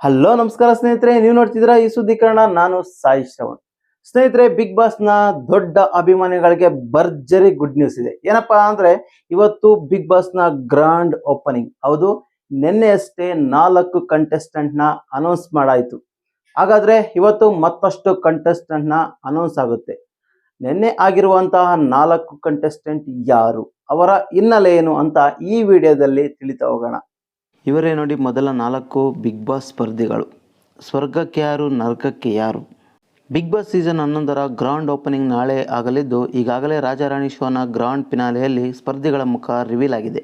Hello, ನಮಸ್ಕಾರ ಸ್ನೇಹಿತರೆ, ನೀವು ನೋಡ್ತಿದ್ದೀರಾ ಈ ಸುದ್ದಿಕರಣ. ನಾನು ಸಾಯಿ ಶ್ರವಣ್. ಸ್ನೇಹಿತರೆ ಬಿಗ್ ಬಾಸ್ನ ದೊಡ್ಡ ಅಭಿಮಾನಿಗಳಿಗೆ ಭರ್ಜರಿ ಗುಡ್ ನ್ಯೂಸ್ ಇದೆ. ಏನಪ್ಪಾ ಅಂದ್ರೆ, ಇವತ್ತು ಬಿಗ್ ಬಾಸ್ನ ಗ್ರಾಂಡ್ ಓಪನಿಂಗ್ ಹೌದು, ನಿನ್ನೆಯಷ್ಟೇ ನಾಲ್ಕು ಕಂಟೆಸ್ಟೆಂಟ್ನ ಅನೌನ್ಸ್ ಮಾಡಾಯ್ತು. ಹಾಗಾದ್ರೆ ಇವತ್ತು ಮತ್ತಷ್ಟು ಕಂಟೆಸ್ಟೆಂಟ್ನ ಅನೌನ್ಸ್ ಆಗುತ್ತೆ. ನಿನ್ನೆ ಆಗಿರುವಂತಹ ನಾಲ್ಕು ಕಂಟೆಸ್ಟೆಂಟ್ ಯಾರು? ಅವರ ಹಿನ್ನೆಲೆ ಏನು ಅಂತ ಈ ವಿಡಿಯೋದಲ್ಲಿ ತಿಳಿತಾ ಹೋಗೋಣ. ಇವರೇ ನೋಡಿ ಮೊದಲ ನಾಲ್ಕು ಬಿಗ್ ಬಾಸ್ ಸ್ಪರ್ಧಿಗಳು. ಸ್ವರ್ಗಕ್ಕೆ ಯಾರು, ನರಕಕ್ಕೆ ಯಾರು? ಬಿಗ್ ಬಾಸ್ ಸೀಸನ್ ಹನ್ನೊಂದರ ಗ್ರಾಂಡ್ ಓಪನಿಂಗ್ ನಾಳೆ ಆಗಲಿದ್ದು, ಈಗಾಗಲೇ ರಾಜಾರಾಣಿ ಶೋನ ಗ್ರಾಂಡ್ ಫಿನಾಲೆಯಲ್ಲಿ ಸ್ಪರ್ಧಿಗಳ ಮುಖ ರಿವೀಲ್ ಆಗಿದೆ.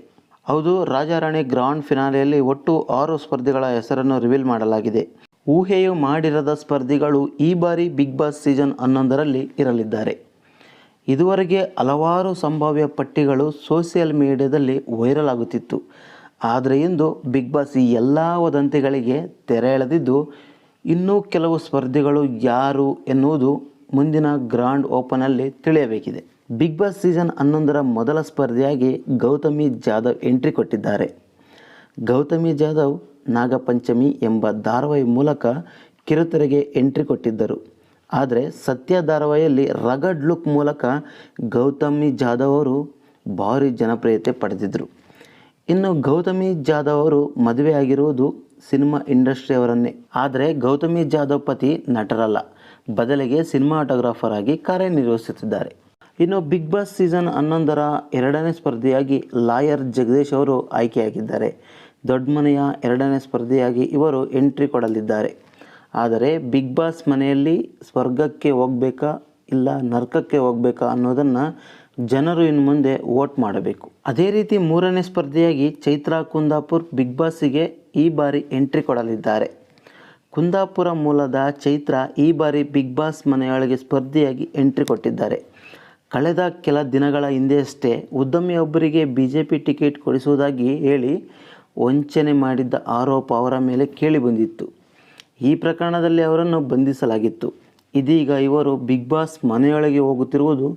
ಹೌದು, ರಾಜಾರಾಣಿ ಗ್ರಾಂಡ್ ಫಿನಾಲೆಯಲ್ಲಿ ಒಟ್ಟು ಆರು ಸ್ಪರ್ಧಿಗಳ ಹೆಸರನ್ನು ರಿವೀಲ್ ಮಾಡಲಾಗಿದೆ. ಊಹೆಯು ಮಾಡಿರದ ಸ್ಪರ್ಧಿಗಳು ಈ ಬಾರಿ ಬಿಗ್ ಬಾಸ್ ಸೀಸನ್ ಹನ್ನೊಂದರಲ್ಲಿ ಇರಲಿದ್ದಾರೆ. ಇದುವರೆಗೆ ಹಲವಾರು ಸಂಭಾವ್ಯ ಪಟ್ಟಿಗಳು ಸೋಷಿಯಲ್ ಮೀಡಿಯಾದಲ್ಲಿ ವೈರಲ್ ಆಗುತ್ತಿತ್ತು. ಆದರೆ ಇಂದು ಬಿಗ್ ಬಾಸ್ ಈ ಎಲ್ಲ ವದಂತಿಗಳಿಗೆ ತೆರೆ ಎಳೆದಿದ್ದು ಇನ್ನೂ ಕೆಲವು ಸ್ಪರ್ಧಿಗಳು ಯಾರು ಎನ್ನುವುದು ಮುಂದಿನ ಗ್ರ್ಯಾಂಡ್ ಓಪನಲ್ಲಿ ತಿಳಿಯಬೇಕಿದೆ. ಬಿಗ್ ಬಾಸ್ ಸೀಸನ್ ಹನ್ನೊಂದರ ಮೊದಲ ಸ್ಪರ್ಧೆಯಾಗಿ ಗೌತಮಿ ಜಾಧವ್ ಎಂಟ್ರಿ ಕೊಟ್ಟಿದ್ದಾರೆ. ಗೌತಮಿ ಜಾಧವ್ ನಾಗಪಂಚಮಿ ಎಂಬ ಧಾರಾವಾಹಿ ಮೂಲಕ ಕಿರುತೆರೆಗೆ ಎಂಟ್ರಿ ಕೊಟ್ಟಿದ್ದರು. ಆದರೆ ಸತ್ಯ ಧಾರಾವಾಹಿಯಲ್ಲಿ ರಗಡ್ ಲುಕ್ ಮೂಲಕ ಗೌತಮಿ ಜಾಧವ್ ಅವರು ಭಾರಿ ಜನಪ್ರಿಯತೆ ಪಡೆದಿದ್ದರು ಇನ್ನು ಗೌತಮಿ ಜಾಧವ್ ಅವರು ಮದುವೆಯಾಗಿರುವುದು ಸಿನಿಮಾ ಇಂಡಸ್ಟ್ರಿಯವರನ್ನೇ ಆದರೆ ಗೌತಮಿ ಜಾಧವ್ ಪತಿ ನಟರಲ್ಲ. ಬದಲಿಗೆ ಸಿನಿಮಾಟೋಗ್ರಾಫರ್ ಆಗಿ ಕಾರ್ಯನಿರ್ವಹಿಸುತ್ತಿದ್ದಾರೆ. ಇನ್ನು ಬಿಗ್ ಬಾಸ್ ಸೀಸನ್ ಹನ್ನೊಂದರ ಎರಡನೇ ಸ್ಪರ್ಧಿಯಾಗಿ ಲಾಯರ್ ಜಗದೀಶ್ ಅವರು ಆಯ್ಕೆಯಾಗಿದ್ದಾರೆ. ದೊಡ್ಡ ಮನೆಯ ಎರಡನೇ ಸ್ಪರ್ಧೆಯಾಗಿ ಇವರು ಎಂಟ್ರಿ ಕೊಡಲಿದ್ದಾರೆ. ಆದರೆ ಬಿಗ್ ಬಾಸ್ ಮನೆಯಲ್ಲಿ ಸ್ವರ್ಗಕ್ಕೆ ಹೋಗಬೇಕಾ ಇಲ್ಲ ನರಕಕ್ಕೆ ಹೋಗಬೇಕಾ ಅನ್ನೋದನ್ನು ಜನರು ಇನ್ನು ಮುಂದೆ ವೋಟ್ ಮಾಡಬೇಕು. ಅದೇ ರೀತಿ ಮೂರನೇ ಸ್ಪರ್ಧೆಯಾಗಿ ಚೈತ್ರಾ ಕುಂದಾಪುರ್ ಬಿಗ್ ಬಾಸ್ಗೆ ಈ ಬಾರಿ ಎಂಟ್ರಿ ಕೊಡಲಿದ್ದಾರೆ. ಕುಂದಾಪುರ ಮೂಲದ ಚೈತ್ರ ಈ ಬಾರಿ ಬಿಗ್ ಬಾಸ್ ಮನೆಯೊಳಗೆ ಸ್ಪರ್ಧೆಯಾಗಿ ಎಂಟ್ರಿ ಕೊಟ್ಟಿದ್ದಾರೆ. ಕಳೆದ ಕೆಲ ದಿನಗಳ ಹಿಂದೆಯಷ್ಟೇ ಉದ್ಯಮಿಯೊಬ್ಬರಿಗೆ ಬಿ ಜೆ ಪಿ ಟಿಕೆಟ್ ಕೊಡಿಸುವುದಾಗಿ ಹೇಳಿ ವಂಚನೆ ಮಾಡಿದ್ದ ಆರೋಪ ಅವರ ಮೇಲೆ ಕೇಳಿಬಂದಿತ್ತು ಈ ಪ್ರಕರಣದಲ್ಲಿ ಅವರನ್ನು ಬಂಧಿಸಲಾಗಿತ್ತು. ಇದೀಗ ಇವರು ಬಿಗ್ ಬಾಸ್ ಮನೆಯೊಳಗೆ ಹೋಗುತ್ತಿರುವುದು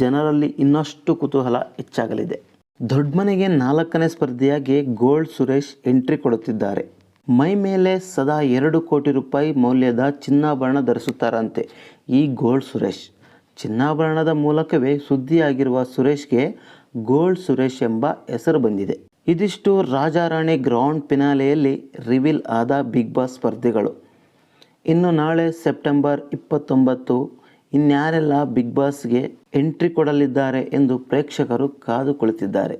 ಜನರಲ್ಲಿ ಇನ್ನಷ್ಟು ಕುತೂಹಲ ಹೆಚ್ಚಾಗಲಿದೆ. ದೊಡ್ಡಮನೆಗೆ ನಾಲ್ಕನೇ ಸ್ಪರ್ಧಿಯಾಗಿ ಗೋಲ್ಡ್ ಸುರೇಶ್ ಎಂಟ್ರಿ ಕೊಡುತ್ತಿದ್ದಾರೆ. ಮೈ ಮೇಲೆ ಸದಾ ಎರಡು ಕೋಟಿ ರೂಪಾಯಿ ಮೌಲ್ಯದ ಚಿನ್ನಾಭರಣ ಧರಿಸುತ್ತಾರಂತೆ ಈ ಗೋಲ್ಡ್ ಸುರೇಶ್. ಚಿನ್ನಾಭರಣದ ಮೂಲಕವೇ ಸುದ್ದಿಯಾಗಿರುವ ಸುರೇಶ್ಗೆ ಗೋಲ್ಡ್ ಸುರೇಶ್ ಎಂಬ ಹೆಸರು ಬಂದಿದೆ. ಇದಿಷ್ಟು ರಾಜಾರಾಣಿ ಗ್ರೌಂಡ್ ಪಿನಾಲೆಯಲ್ಲಿ ರಿವೀಲ್ ಆದ ಬಿಗ್ ಬಾಸ್ ಸ್ಪರ್ಧಿಗಳು. ಇನ್ನು ನಾಳೆ ಸೆಪ್ಟೆಂಬರ್ ಇಪ್ಪತ್ತೊಂಬತ್ತು ಇನ್ಯಾರೆಲ್ಲ ಬಿಗ್ ಬಾಸ್ಗೆ ಎಂಟ್ರಿ ಕೊಡಲಿದ್ದಾರೆ ಎಂದು ಪ್ರೇಕ್ಷಕರು ಕಾದು ಕುಳಿತಿದ್ದಾರೆ.